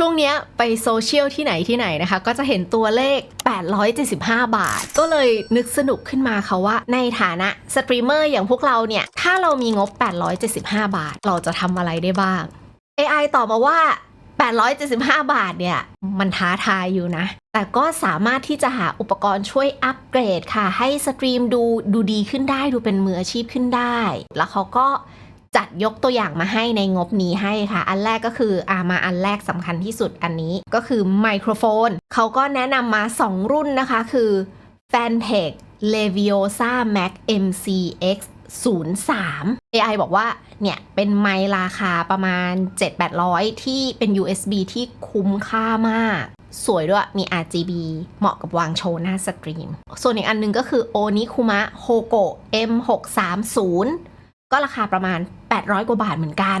ช่วงเนี้ยไปโซเชียลที่ไหนที่ไหนนะคะ ก็จะเห็นตัวเลข 875 บาท ก็เลยนึกสนุกขึ้นมาค่ะว่า ในฐานะสตรีมเมอร์อย่างพวกเราเนี่ย ถ้าเรามีงบ 875 บาท เราจะทำอะไรได้บ้าง AI ตอบมาว่า 875 บาทเนี่ย มันท้าทายอยู่นะ แต่ก็สามารถที่จะหาอุปกรณ์ช่วยอัปเกรดค่ะ ให้สตรีมดูดูดีขึ้นได้ดูเป็นมืออาชีพขึ้นได้ แล้วเขาก็ จัดยกตัวอย่างมาให้ในงบนี้ให้ค่ะ อันแรกก็คืออามาอันแรกสำคัญที่สุดอันนี้ก็คือไมโครโฟน เขาก็แนะนำมา 2 รุ่นนะคะ คือ Fantech Leviosa Max MCX 03 AI บอกว่า เนี่ย เป็นไมค์ราคาประมาณ 7-800 ที่เป็น USB ที่คุ้มค่ามาก สวยด้วย มี RGB เหมาะกับวางโชว์หน้าสตรีม ส่วนอีกอันหนึงก็คือ Onikuma Hogo M630 ก็ราคาประมาณ 800 กว่าบาทเหมือนกัน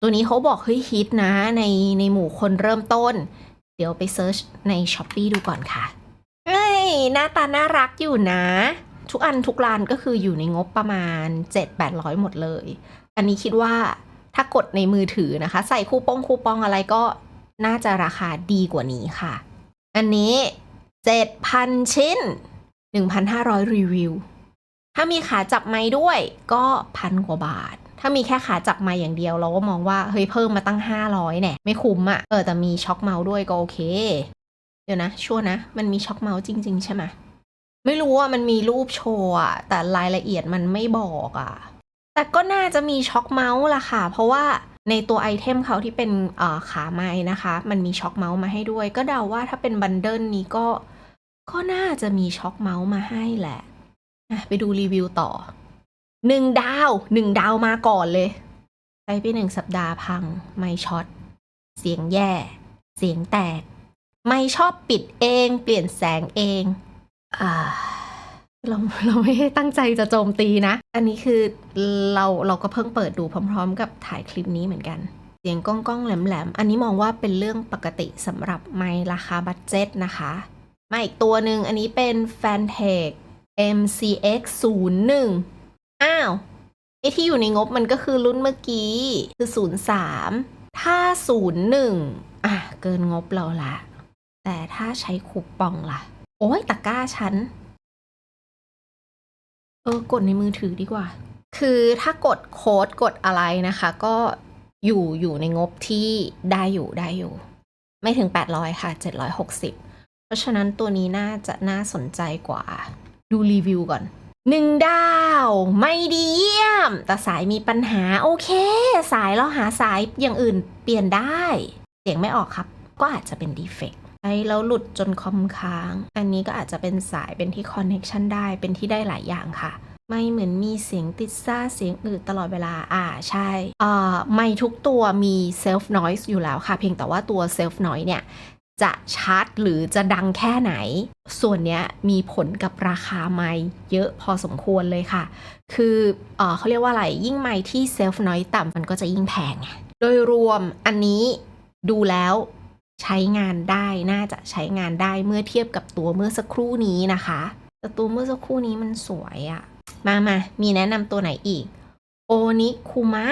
ตัวนี้เขาบอกเฮ้ยฮิตนะในในหมู่คนเริ่มต้น เดี๋ยวไปเซิร์ชใน s h อ p e e ดูก่อนค่ะเฮ้ยหน้าตาน่ารักอยู่นะ ทุกอันทุกร้านก็คืออยู่ในงบประมาณ 7-800 หมดเลย อันนี้คิดว่าถ้ากดในมือถือนะคะ ใส่คูปองคูปองอะไรก็น่าจะราคาดีกว่านี้ค่ะ อันนี้ 7,000 ชิ้น 1,500 รีวิว ถ้ามีขาจับไม้ด้วยก็พันกว่าบาท ถ้ามีแค่ขาจับไม้อย่างเดียวเราก็มองว่าเฮ้ยเพิ่มมาตั้ง 500แน่ไม่คุ้มอะ่ะเออแต่มีช็อคเมาส์ด้วยก็โอเค เดี๋ยวนะ ชัวนะ มันมีช็อคเมาส์จริง ๆ ใช่ไหมไม่รู้ว่ามันมีรูปโชว์อะแต่รายละเอียดมันไม่บอกอะแต่ก็น่าจะมีช็อคเมาส์ล่ะค่ะ เพราะว่าในตัวไอเทมเขาที่เป็นเอ่อขาไม้นะคะ มันมีช็อคเมาส์มาให้ด้วย ก็เดาว่าถ้าเป็นบันเดิลนี้ก็ ก็น่าจะมีช็อคเมาส์มาให้แหละ ไปดูรีวิวต่อหนึ่งดาวหนึ่งดาวมาก่อนเลยใช้ไปหนึ่งสัปดาห์พัง ไม่ช็อต เสียงแย่ เสียงแตก ไม่ชอบปิดเอง เปลี่ยนแสงเองอ่าเราเราไม่ได้ตั้งใจจะโจมตีนะ อันนี้คือเราเราก็เพิ่งเปิดดูพร้อม ๆ กับถ่ายคลิปนี้เหมือนกัน เสียงก้องก้องแหลมๆ อันนี้มองว่าเป็นเรื่องปกติสำหรับไมค์ราคาบัตเจ็ตนะคะ มาอีกตัวหนึ่งอันนี้เป็น Fantech MCX 01อ้าวไอที่อยู่ในงบมันก็คือรุ่นเมื่อกี้คือ 03 ถ้า 01 อะ เกินงบเราละ แต่ถ้าใช้คูปองล่ะ โอ้ยตะกร้าฉัน เออ กดในมือถือดีกว่า คือถ้ากดโค้ดกดอะไรนะคะ ก็อยู่อยู่ในงบที่ได้อยู่ได้อยู่ ไม่ถึง 800 ค่ะ 760 เพราะฉะนั้นตัวนี้น่าจะน่าสนใจกว่า ดูรีวิวก่อนหนึ่งดาว ไม่ดีเยี่ยม แต่สายมีปัญหาโอเค สายเราหาสายอย่างอื่นเปลี่ยนได้ เสียงไม่ออกครับ ก็อาจจะเป็นดีเฟกต์ไอ้แล้วหลุดจนคอมค้าง อันนี้ก็อาจจะเป็นสายเป็นที่คอนเน็ชันได้เป็นที่ได้หลายอย่างค่ะ ไม่เหมือนมีเสียงติดซ่าเสียงอืดตลอดเวลาอ่าใช่อ่าไม่ทุกตัวมีเซลฟ์น i ยส์อยู่แล้วค่ะ เพียงแต่ว่าตัวเซลฟ์น i ยส์เนี่ย จะชัดหรือจะดังแค่ไหน ส่วนนี้มีผลกับราคาไม้เยอะพอสมควรเลยค่ะ คือเออเขาเรียกว่าอะไร ยิ่งไม้ที่เซลฟ์น i ยต่ำมันก็จะยิ่งแพงไงโดยรวมอันนี้ดูแล้วใช้งานได้น่าจะใช้งานได้เมื่อเทียบกับตัวเมื่อสักครู่นี้นะคะ แต่ตัวเมื่อสักครู่นี้มันสวยอะมามามีแนะนำตัวไหนอีก โอนิคุมะ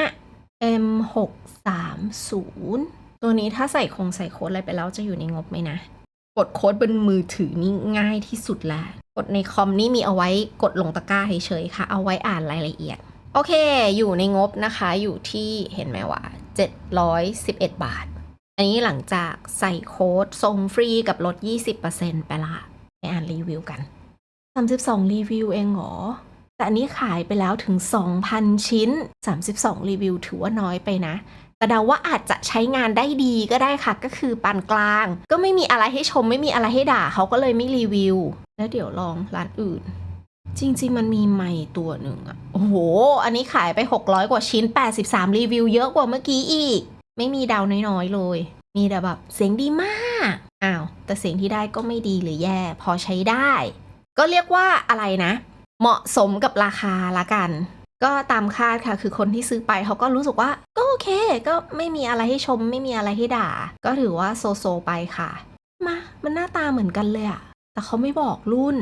M630 ตัวนี้ถ้าใส่คงใส่โค้ดอะไรไปแล้วจะอยู่ในงบไหมนะ กดโค้ดบนมือถือนี่ง่ายที่สุดละกดในคอมนี่มีเอาไว้กดลงตะกร้าเฉยๆค่ะ เอาไว้อ่านรายละเอียด โอเค อยู่ในงบนะคะอยู่ที่เห็นไหมว่า711 บาท อันนี้หลังจากใส่โค้ดส่งฟรีกับลด 20%ไปละไปอ่านรีวิวกัน 32 รีวิวเองเหรอแต่อันนี้ขายไปแล้วถึง 2,000 ชิ้น 32 รีวิวถือว่าน้อยไปนะ แต่เดาว่าอาจจะใช้งานได้ดีก็ได้ค่ะ ก็คือปานกลาง ก็ไม่มีอะไรให้ชม ไม่มีอะไรให้ด่าเขาก็เลยไม่รีวิว แล้วเดี๋ยวลองร้านอื่น จริง ๆ มันมีใหม่ตัวหนึ่งอะโอ้โห อันนี้ขายไป 600 กว่าชิ้น 83 รีวิวเยอะกว่าเมื่อกี้อีก ไม่มีดาวน้อยๆเลย มีแต่แบบเสียงดีมากอ้าวแต่เสียงที่ได้ก็ไม่ดีหรือแย่ พอใช้ได้ ก็เรียกว่าอะไรนะ เหมาะสมกับราคาละกัน ก็ตามคาดค่ะ คือคนที่ซื้อไปเขาก็รู้สึกว่า ก็โอเค ก็ไม่มีอะไรให้ชม ไม่มีอะไรให้ด่า ก็ถือว่าโซโซไปค่ะ มา มันหน้าตาเหมือนกันเลยอะแต่เขาไม่บอกรุ่น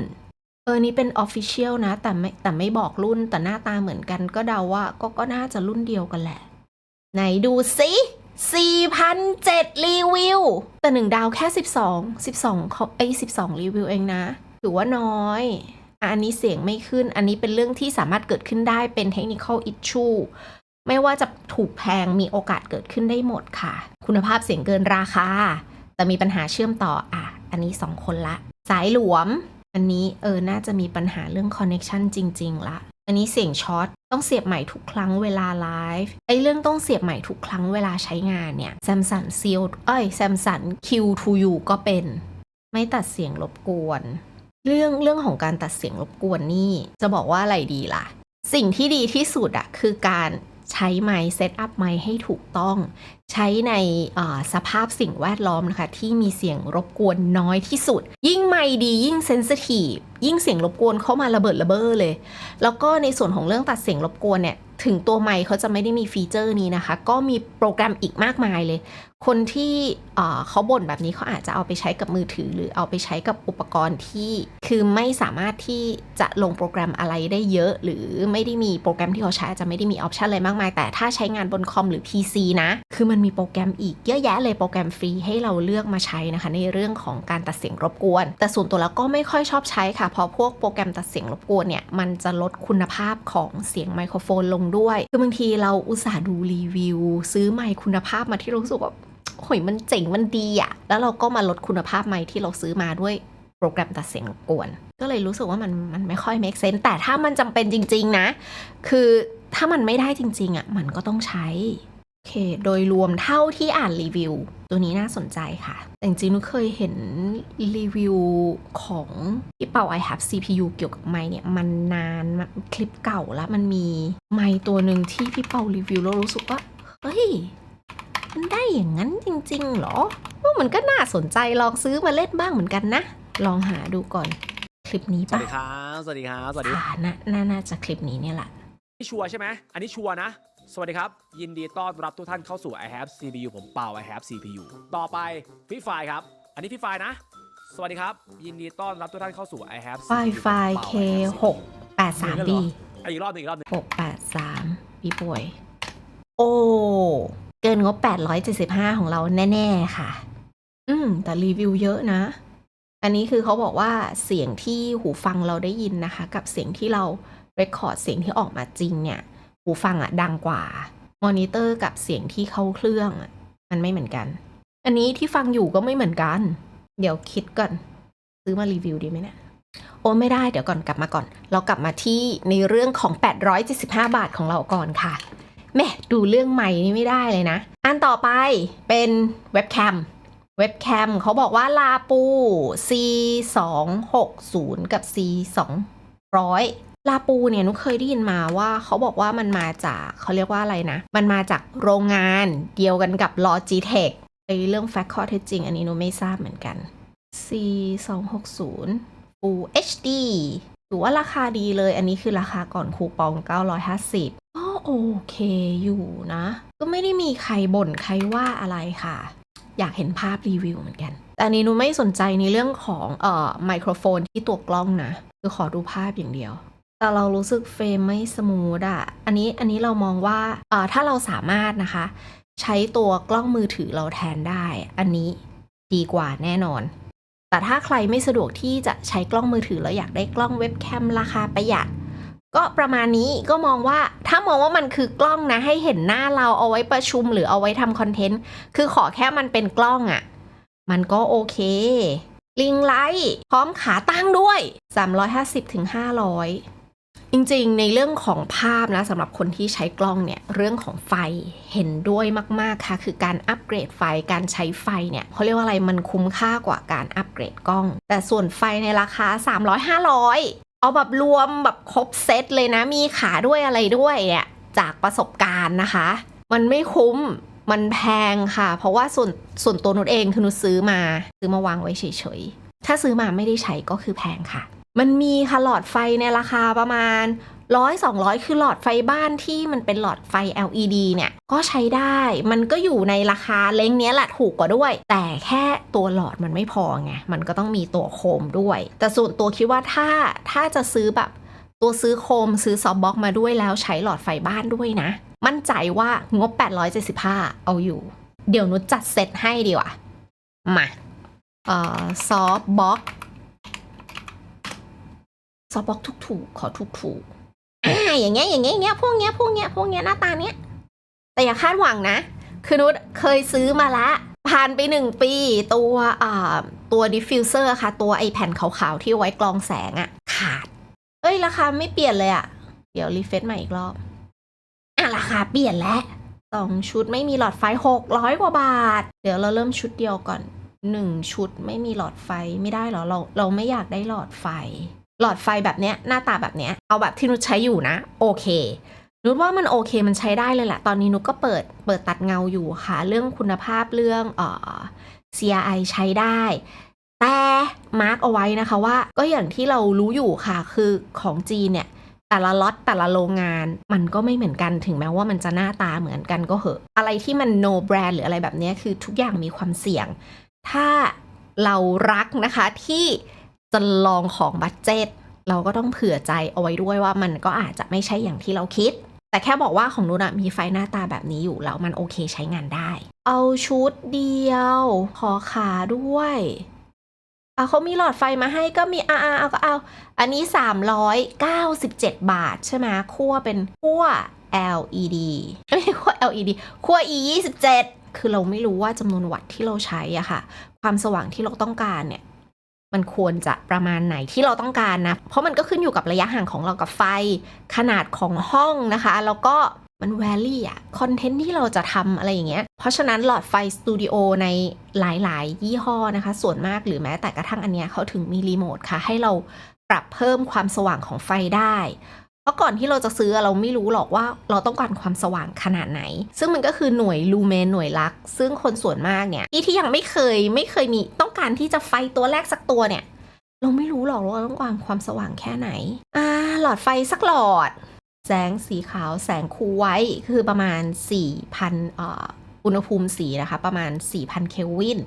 เออ นี่เป็น Official นะ แต่ไม่แต่ไม่บอกรุ่น แต่หน้าตาเหมือนกัน ก็เดาว่า ก็ก็น่าจะรุ่นเดียวกันแหละ ไหนดูสิ4,007รีวิว แต่หนึ่งดาวแค่ 12 12เขาไอ้12 รีวิวเองนะ ถือว่าน้อย อันนี้เสียงไม่ขึ้น อันนี้เป็นเรื่องที่สามารถเกิดขึ้นได้เป็น technical issue ไม่ว่าจะถูกแพงมีโอกาสเกิดขึ้นได้หมดค่ะ คุณภาพเสียงเกินราคา แต่มีปัญหาเชื่อมต่ออะ อันนี้ 2 คนละ สายหลวม อันนี้เออ น่าจะมีปัญหาเรื่อง connection จริง ๆ ละ อันนี้เสียงช็อต ต้องเสียบใหม่ทุกครั้งเวลาไลฟ์ ไอ้เรื่องต้องเสียบใหม่ทุกครั้งเวลาใช้งานเนี่ย Samsung Seal เอ้ย Samsung Q2U ก็เป็น ไม่ตัดเสียงรบกวน เรื่องเรื่องของการตัดเสียงรบกวนนี่ จะบอกว่าอะไรดีล่ะ สิ่งที่ดีที่สุดอะคือการใช้ไมค์เซตอัพไมค์ให้ถูกต้อง ใช้ในสภาพสิ่งแวดล้อมนะคะ ที่มีเสียงรบกวนน้อยที่สุด ยิ่งไมค์ดียิ่งเซนซิทีฟยิ่งเสียงรบกวนเข้ามาระเบิดระเบ้อเลย แล้วก็ในส่วนของเรื่องตัดเสียงรบกวนเนี่ย ถึงตัวไมค์เขาจะไม่ได้มีฟีเจอร์นี้นะคะ ก็มีโปรแกรมอีกมากมายเลย คนที่เขาบ่นแบบนี้เขาอาจจะเอาไปใช้กับมือถือ หรือเอาไปใช้กับอุปกรณ์ที่คือไม่สามารถที่จะลงโปรแกรมอะไรได้เยอะ หรือไม่ได้มีโปรแกรมที่เขาใช้อาจจะไม่ได้มีออปชันอะไรมากมาย แต่ถ้าใช้งานบนคอมหรือ PC นะ คือมันมีโปรแกรมอีกเยอะแยะเลยโปรแกรมฟรีให้เราเลือกมาใช้นะคะ ในเรื่องของการตัดเสียงรบกวน แต่ส่วนตัวแล้วก็ไม่ค่อยชอบใช้ค่ะเพราะพวกโปรแกรมตัดเสียงรบกวนเนี่ยมันจะลดคุณภาพของเสียงไมโครโฟนลงด้วย คือบางทีเราอุตส่าห์ดูรีวิว ซื้อไมค์คุณภาพมาที่รารู้สึกว่า โหยมันเจ๋งมันดีอะแล้วเราก็มาลดคุณภาพไมค์ที่เราซื้อมาด้วยโปรแกรมตัดเสียงกวน ก็เลยรู้สึกว่ามันมันไม่ค่อย make sense แต่ถ้ามันจำเป็นจริง ๆ นะ คือถ้ามันไม่ได้จริง ๆอะมันก็ต้องใช้ โอเค โดยรวมเท่าที่อ่านรีวิว ตัวนี้น่าสนใจค่ะ แต่จริงๆนุเคยเห็นรีวิวของพี่เป่า i have CPU เกี่ยวกับไมค์เนี่ย มันนานมากคลิปเก่าแล้วมันมีไมค์ตัวหนึ่งที่พี่เป่ารีวิวแล้วรู้สึกว่าเฮ้ย มันได้อย่างนั้นจริงๆเหรอว่ามันก็น่าสนใจลองซื้อมาเล่นบ้างเหมือนกันนะ ลองหาดูก่อน คลิปนี้สวัปะสดีครับ สวัสดีครับ สวัสดี อ่าน่าน่าน่าจะคลิปนี้เนี่ยแหละ นี่ชัวร์ใช่ไหม อันนี้ชัวร์นะ สวัสดีครับ ยินดีต้อนรับทุกท่านเข้าสู่ i have CPU ผมเปา i have CPU ต่อไปพี่ไฟครับ อันนี้พี่ไฟนะ สวัสดีครับ ยินดีต้อนรับทุกท่านเข้าสู่ i have ไฟ CPU ไฟผมเคเปา I have หก CPU แปดสามบีอะอีกรอบหนึ่งอีกรอบหนึ่งหกแปดสามพี่ป่วย โอ้เกินงบ 875 ของเราแน่ ๆ ค่ะ อืม แต่รีวิวเยอะนะ อันนี้คือเขาบอกว่าเสียงที่หูฟังเราได้ยินนะคะ กับเสียงที่เราเรคคอร์ดเสียงที่ออกมาจริงเนี่ย หูฟังอะดังกว่ามอนิเตอร์กับเสียงที่เข้าเครื่องอะมันไม่เหมือนกัน อันนี้ที่ฟังอยู่ก็ไม่เหมือนกัน เดี๋ยวคิดก่อน ซื้อมารีวิวดีไหมเนี่ยโอ้ไม่ได้เดี๋ยวก่อนกลับมาก่อน เรากลับมาที่ในเรื่องของ 875 บาทของเราก่อนค่ะ แม่ดูเรื่องใหม่นี่ไม่ได้เลยนะ อันต่อไปเป็นเว็บแคมเว็บแคมเขาบอกว่าลาปู C 2 6 0กับ C 200ลาปูเนี่ยนุกเคยได้ยินมาว่าเขาบอกว่ามันมาจากเขาเรียกว่าอะไรนะ มันมาจากโรงงานเดียวกันกับ Logitech ไอเรื่อง fact ข้อเท็จจริง อันนี้นุไม่ทราบเหมือนกัน C 2 6 0 Full HD ถือว่าราคาดีเลย อันนี้คือราคาก่อนคูปอง 950 โอเคอยู่นะ ก็ไม่ได้มีใครบ่นใครว่าอะไรค่ะ อยากเห็นภาพรีวิวเหมือนกัน แต่นนี้หนูไม่สนใจในเรื่องของเอ่อไมโครโฟนที่ตัวกล้องนะ คือขอดูภาพอย่างเดียว แต่เรารู้สึกเฟรมไม่สมูทอะอันนี้อันนี้เรามองว่าเอ่อถ้าเราสามารถนะคะ ใช้ตัวกล้องมือถือเราแทนได้ อันนี้ดีกว่าแน่นอน แต่ถ้าใครไม่สะดวกที่จะใช้กล้องมือถือแล้วอยากได้กล้องเว็บแคมราคาประหยัด ก็ประมาณนี้ก็มองว่าถ้ามองว่ามันคือกล้องนะให้เห็นหน้าเราเอาไว้ประชุมหรือเอาไว้ทำคอนเทนต์ คือขอแค่มันเป็นกล้องอะ่ะ มันก็โอเค ลิงไลท์พร้อมขาตั้งด้วย 350ถึง500 จริงๆ ในเรื่องของภาพนะสำหรับคนที่ใช้กล้องเนี่ย เรื่องของไฟเห็นด้วยมากๆค่ะ คือการอัปเกรดไฟการใช้ไฟเนี่ยเขาเรียกว่าอะไรมันคุ้มค่ากว่าการอัปเกรดกล้อง แต่ส่วนไฟในราคา 300 500 เอาแบบรวมแบบครบเซตเลยนะ มีขาด้วยอะไรด้วยเนี่ยจากประสบการณ์นะคะ มันไม่คุ้มมันแพงค่ะ เพราะว่าส่วนส่วนตัวนุชเองคือนุชซื้อมาซื้อมาวางไว้เฉยๆ ถ้าซื้อมาไม่ได้ใช้ก็คือแพงค่ะ มันมีค่ะหลอดไฟในราคาประมาณ ร้อยสองร้อยคือหลอดไฟบ้านที่มันเป็นหลอดไฟ LED เนี่ยก็ใช้ได้มันก็อยู่ในราคาเล้งเนี้ยแหละถูกกว่าด้วย แต่แค่ตัวหลอดมันไม่พอไงมันก็ต้องมีตัวโคมด้วย แต่ส่วนตัวคิดว่าถ้าถ้าจะซื้อแบบตัวซื้อโคมซื้อซอฟต์บ็อกมาด้วยแล้วใช้หลอดไฟบ้านด้วยนะ มั่นใจว่างบ 875 เอาอยู่ เดี๋ยวนุชจัดเซตให้ดีกว่า มาเอ่อซอฟบ็อกซอฟบ็อกถูกๆ ขอถูกๆ อ่าอย่างเงี้ยอย่างเงี้ยอย่างเงี้ยพวกเงี้ยพวกเงี้ยพวกเงี้ยหน้าตาเนี้ยแต่อย่าคาดหวังนะ คือนุชเคยซื้อมาละผ่านไปหนึ่งปีตัวอ่าตัวดิฟฟิวเซอร์ค่ะ ตัวไอแผ่นขาวๆ ที่ไว้กรองแสงอะขาด เอ้ย ราคาไม่เปลี่ยนเลยอะเดี๋ยวรีเฟซใหม่อีกรอบ อะ ราคาเปลี่ยนแล้วสองชุดไม่มีหลอดไฟหกร้อยกว่าบาท เดี๋ยวเราเริ่มชุดเดียวก่อนหนึ่งชุดไม่มีหลอดไฟไม่ได้เหรอเราเราไม่อยากได้หลอดไฟ หลอดไฟแบบเนี้ยหน้าตาแบบเนี้ยเอาแบบที่นุชใช้อยู่นะ โอเคนุชว่ามันโอเคมันใช้ได้เลยแหละตอนนี้นุชก็เปิดเปิดตัดเงาอยู่ค่ะ เรื่องคุณภาพเรื่องเอ่อ CRI ใช้ได้ แต่มาร์กเอาไว้นะคะว่า ก็อย่างที่เรารู้อยู่ค่ะ คือของจีนเนี่ยแต่ละล็อตแต่ละโรงงานมันก็ไม่เหมือนกันถึงแม้ว่ามันจะหน้าตาเหมือนกันก็เหอะ อะไรที่มัน no brand หรืออะไรแบบเนี้ยคือทุกอย่างมีความเสี่ยง ถ้าเรารักนะคะที่ จะลองของบัตเจ็ตเราก็ต้องเผื่อใจเอาไว้ด้วยว่ามันก็อาจจะไม่ใช่อย่างที่เราคิด แต่แค่บอกว่าของนุชอะมีไฟหน้าตาแบบนี้อยู่แล้วมันโอเคใช้งานได้ เอาชุดเดียว ขอขาด้วยอะเขามีหลอดไฟมาให้ก็มีอ่าเอาก็เอา อันนี้ 397 บาทใช่ไหมขั้วเป็นขั้ว LED ไม่ใช่ขั้ว LED ขั้ว E 27คือเราไม่รู้ว่าจำนวนวัตต์ที่เราใช้อะค่ะ ความสว่างที่เราต้องการเนี่ย มันควรจะประมาณไหนที่เราต้องการนะ เพราะมันก็ขึ้นอยู่กับระยะห่างของเรากับไฟ ขนาดของห้องนะคะ แล้วก็มันแวลี่อะคอนเทนต์ที่เราจะทำอะไรอย่างเงี้ย เพราะฉะนั้นหลอดไฟสตูดิโอในหลาย ๆ ยี่ห้อนะคะ ส่วนมากหรือแม้แต่กระทั่งอันเนี้ยเขาถึงมีรีโมทค่ะ ให้เราปรับเพิ่มความสว่างของไฟได้ ราะก่อนที่เราจะซื้อเราไม่รู้หรอกว่าเราต้องการความสว่างขนาดไหน ซึ่งมันก็คือหน่วยลูเมนหน่วยลัก ซึ่งคนส่วนมากเนี่ยที่ที่ยังไม่เคยไม่เคยมีต้องการที่จะไฟตัวแรกสักตัวเนี่ย เราไม่รู้หรอกว่าต้องการความสว่างแค่ไหน อ่า หลอดไฟสักหลอด แสงสีขาวแสงคูไว้คือประมาณ 4,000เอ่ออุณหภูมิสีนะคะ ประมาณ 4,000 เคลวิน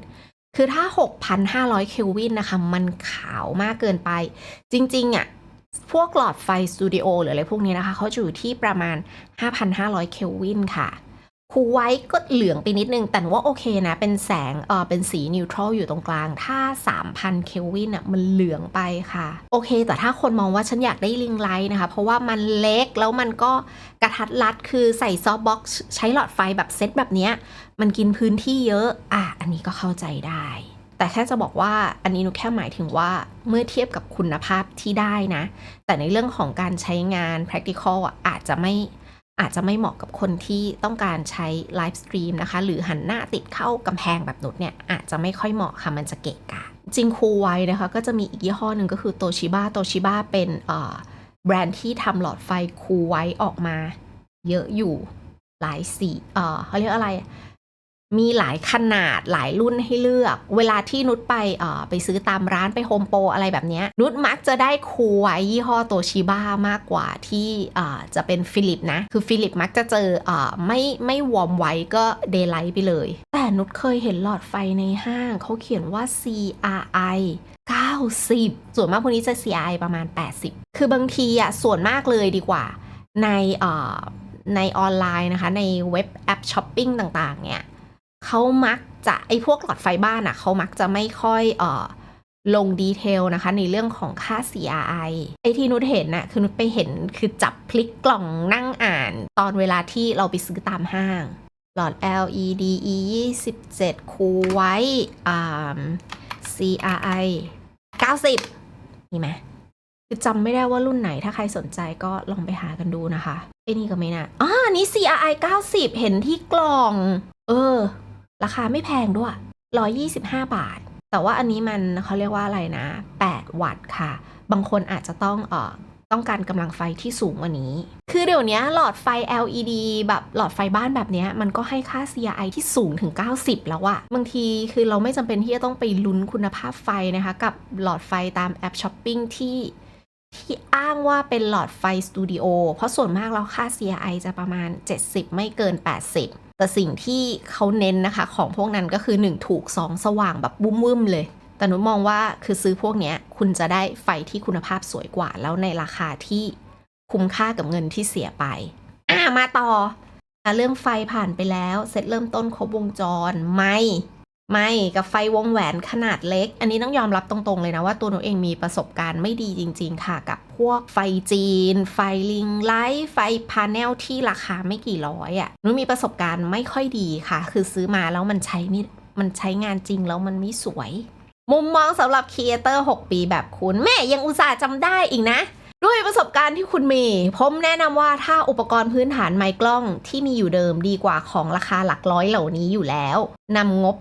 คือถ้า 6,500 เคลวินนะคะ มันขาวมากเกินไป จริง ๆอะ พวกหลอดไฟสตูดิโอหรืออะไรพวกนี้นะคะเขาจะอยู่ที่ประมาณ 5,500 เคลวินค่ะคูไว้ก็เหลืองไปนิดนึง แต่ว่าโอเคนะ เป็นแสงเออเป็นสีนิวทรัลอยู่ตรงกลาง ถ้า 3,000 เคลวินอะมันเหลืองไปค่ะ โอเค แต่ถ้าคนมองว่าฉันอยากได้ลิงไลท์นะคะ เพราะว่ามันเล็กแล้วมันก็กระทัดรัดคือใส่ซอฟต์บ็อกซ์ใช้หลอดไฟแบบเซตแบบเนี้ย มันกินพื้นที่เยอะ อะ อันนี้ก็เข้าใจได้ แต่แค่จะบอกว่าอันนี้หนูแค่หมายถึงว่าเมื่อเทียบกับคุณภาพที่ได้นะ แต่ในเรื่องของการใช้งาน practical อาจจะไม่อาจจะไม่เหมาะกับคนที่ต้องการใช้ไลฟ์สตรีมนะคะ หรือหันหน้าติดเข้ากำแพงแบบนุดเนี่ย อาจจะไม่ค่อยเหมาะค่ะ มันจะเกะกะ จริงคูไวนะคะ ก็จะมีอีกยี่ห้อหนึ่งก็คือโตชิบ a โตชิบ a เป็นแบรนด์ที่ทำหลอดไฟคูไวออกมา เยอะอยู่หลายสีเออเขาเรียกอะไร มีหลายขนาดหลายรุ่นให้เลือก เวลาที่นุชไปเอ่อไปซื้อตามร้านไปโฮมโปรอะไรแบบนี้นุชมักจะได้คูไวยี่ห้อโตชิบ้ามากกว่าที่เอ่อจะเป็นฟิลิปนะ คือฟิลิปมักจะเจอเอ่อไม่ไม่วอร์มไว้ก็เดย์ไลท์ไปเลย แต่นุชเคยเห็นหลอดไฟในห้างเขาเขียนว่า CRI 90 ส่วนมากพวกนี้จะ CRI ประมาณ 80 คือบางทีอะส่วนมากเลยดีกว่าในเอ่อในออนไลน์นะคะ ในเว็บแอปช้อปปิ้งต่างๆเนี่ย เขามักจะไอ้พวกหลอดไฟบ้านอะเขามักจะไม่ค่อยเอ่อลงดีเทลนะคะ ในเรื่องของค่า CRI ไอที่นุชเห็นน่ะคือนุชไปเห็นคือจับพลิกกล่องนั่งอ่าน ตอนเวลาที่เราไปซื้อตามห้าง หลอด LED E 27คูไว้ CRI 90มีไหมคือจำไม่ได้ว่ารุ่นไหนถ้าใครสนใจก็ลองไปหากันดูนะคะไอ้นี่ก็ไม่น่าอ่าอันนี้ CRI 90 เห็นที่กล่อง เออ ราคาไม่แพงด้วย 125 บาท แต่ว่าอันนี้มันเขาเรียกว่าอะไรนะ 8 วัตต์ค่ะ บางคนอาจจะต้องเอ่อต้องการกำลังไฟที่สูงกว่านี้ คือเดี๋ยวนี้หลอดไฟ LED แบบหลอดไฟบ้านแบบนี้มันก็ให้ค่า CRI ที่สูงถึง 90 แล้วอะบางทีคือเราไม่จำเป็นที่จะต้องไปลุ้นคุณภาพไฟนะคะ กับหลอดไฟตามแอปช้อปปิ้งที่ที่อ้างว่าเป็นหลอดไฟสตูดิโอ เพราะส่วนมากแล้วค่า CRI จะประมาณ 70 ไม่เกิน 80 แต่สิ่งที่เขาเน้นนะคะ ของพวกนั้นก็คือ 1 ถูก 2 สว่างแบบบุ้มบึ้มเลย แต่หนูมองว่าคือซื้อพวกนี้คุณจะได้ไฟที่คุณภาพสวยกว่า แล้วในราคาที่คุ้มค่ากับเงินที่เสียไป อ่ามาต่อ เรื่องไฟผ่านไปแล้ว เซตเริ่มต้นครบวงจร ไม่ ไม่กับไฟวงแหวนขนาดเล็ก อันนี้ต้องยอมรับตรงๆเลยนะว่าตัวหนูเองมีประสบการณ์ไม่ดีจริง ๆ ค่ะ กับพวกไฟจีน ไฟลิงไลท์ไฟพาเนลที่ราคาไม่กี่ร้อยอะ่ะหนูมีประสบการณ์ไม่ค่อยดีค่ะ คือซื้อมาแล้วมันใช้ไม่มันใช้งานจริงแล้วมันไม่สวย มุมมองสำหรับครีเอเตอร์6ปีแบบคุณแม่ยังอุตส่าห์จำได้อีกนะ ด้วยประสบการณ์ที่คุณมี ผมแนะนำว่าถ้าอุปกรณ์พื้นฐานไมค์กล้องที่มีอยู่เดิมดีกว่าของราคาหลักร้อยเหล่านี้อยู่แล้วนำงบ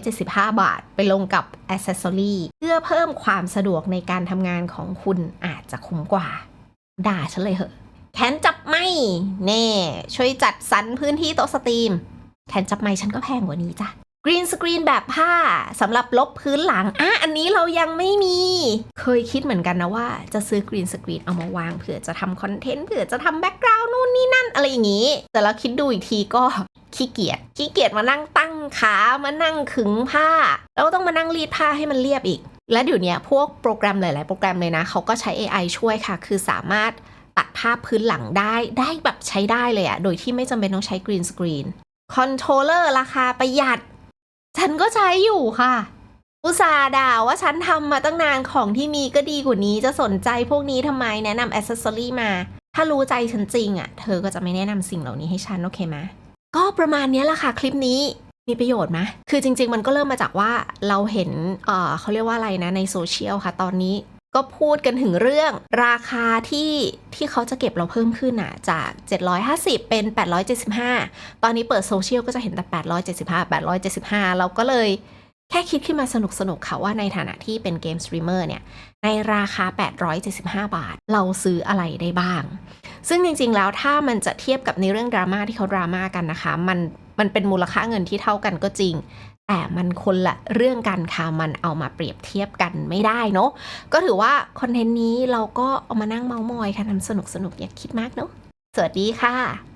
875 บาท ไปลงกับอ c e s s o r y เพื่อเพิ่มความสะดวกในการทำงานของคุณอาจจะคุ้มกว่า ด่าฉันเลยเหอะ แขนจับไม่แน่ ช่วยจัดสรรพื้นที่โต๊ะสตรีม แขนจับไม้ฉันก็แพงกว่านี้จ้ะ กรีนสกรีนแบบผ้าสำหรับลบพื้นหลังอะอันนี้เรายังไม่มี เคยคิดเหมือนกันนะว่า จะซื้อกรีนสกรีนเอามาวางเผื่อจะทำคอนเทนต์เผื่อจะทำแบ็กกราวน์นู่นนี่นั่น อะไรอย่างนี้ แต่เราคิดดูอีกทีก็ขี้เกียจขี้เกียจมานั่งตั้งขามานั่งขึงผ้า แล้วต้องมานั่งรีดผ้าให้มันเรียบอีก และเดี๋ยวนี้พวกโปรแกรมหลาย ๆ โปรแกรมเลยนะเขาก็ใช้ AI ช่วยค่ะ คือสามารถตัดภาพพื้นหลังได้ได้แบบใช้ได้เลยอะโดยที่ไม่จำเป็นต้องใช้กรีนสกรีนคอนโทรลเลอร์ราคาประหยัด ฉันก็ใช้อยู่ค่ะ อุตส่าห์ด่าว่าฉันทำมาตั้งนานของที่มีก็ดีกว่านี้จะสนใจพวกนี้ทำไมแนะนำอ c เซสซอรี่มา ถ้ารู้ใจฉันจริงอะ เธอก็จะไม่แนะนำสิ่งเหล่านี้ให้ฉันโอเคไหมก็ประมาณนี้แหละค่ะคลิปนี้มีประโยชน์ไหมคือจริง ๆ มันก็เริ่มมาจากว่าเราเห็น เออเขาเรียกว่าอะไรนะในโซเชียลค่ะ ตอนนี้ ก็พูดกันถึงเรื่องราคาที่ที่เขาจะเก็บเราเพิ่มขึ้นอะจาก 750 เป็น 875 ตอนนี้เปิดโซเชียลก็จะเห็นแต่ 875 875 เราก็เลยแค่คิดขึ้นมาสนุกๆค่ะว่าในฐานะที่เป็นเกมสตรีมเมอร์เนี่ย ในราคา 875 บาท เราซื้ออะไรได้บ้าง ซึ่งจริงๆ แล้วถ้ามันจะเทียบกับในเรื่องดราม่าที่เขาดราม่ากันนะคะ มันมันเป็นมูลค่าเงินที่เท่ากันก็จริง แต่มันคนละเรื่องกันค่ะมันเอามาเปรียบเทียบกันไม่ได้เนาะก็ถือว่าคอนเทนต์นี้เราก็เอามานั่งเมาส์มอยค่ะทำสนุกสนุกอย่าคิดมากเนาะสวัสดีค่ะ